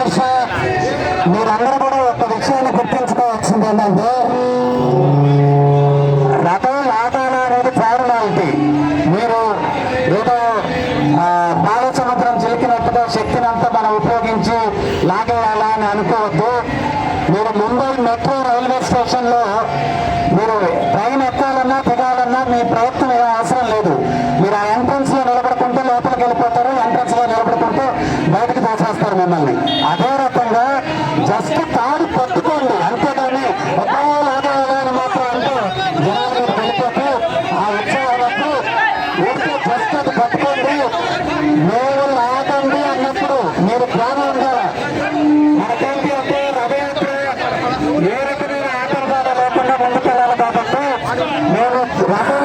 Members మీరందరూ కూడా ఒక విషయాన్ని గుర్తించుకోవాల్సింది ఏంటంటే రథం ఆటాల అనేది ప్రారంభాలిటీ మీరు ఏదో బాల సముద్రం చిలికినట్టుగా శక్తిని అంతా మనం ఉపయోగించి లాగేయాలా అని అనుకోవద్దు. మీరు ముంబై మెట్రో రైల్వే స్టేషన్లో మీరు ట్రైన్ ఎక్కాలన్నా దిగాలన్నా మీ ప్రయత్నం ఏం అవసరం లేదు. మీరు ఆ ఎంట్రన్స్ బయటకు తోసేస్తారు మిమ్మల్ని. అదే రకంగా జస్ట్ తాడు పట్టుకోండి. అంతేగాని కానీ లాగా ఎలా మాత్రం అంటూ జనాలు మీరు వెళ్ళిపోతే ఆ ఉత్సవాలకు ఊరికే జస్ట్ అది పట్టుకోండి. మేము ఆగండి అన్నప్పుడు మీరు జ్ఞానం ఉండాలి? మనకేంటి అంటే రథయాత్ర ఏ రకమైన ఆటంకాలు లేకుండా ముందుకెళ్ళాలి కాబట్టి మేము రథం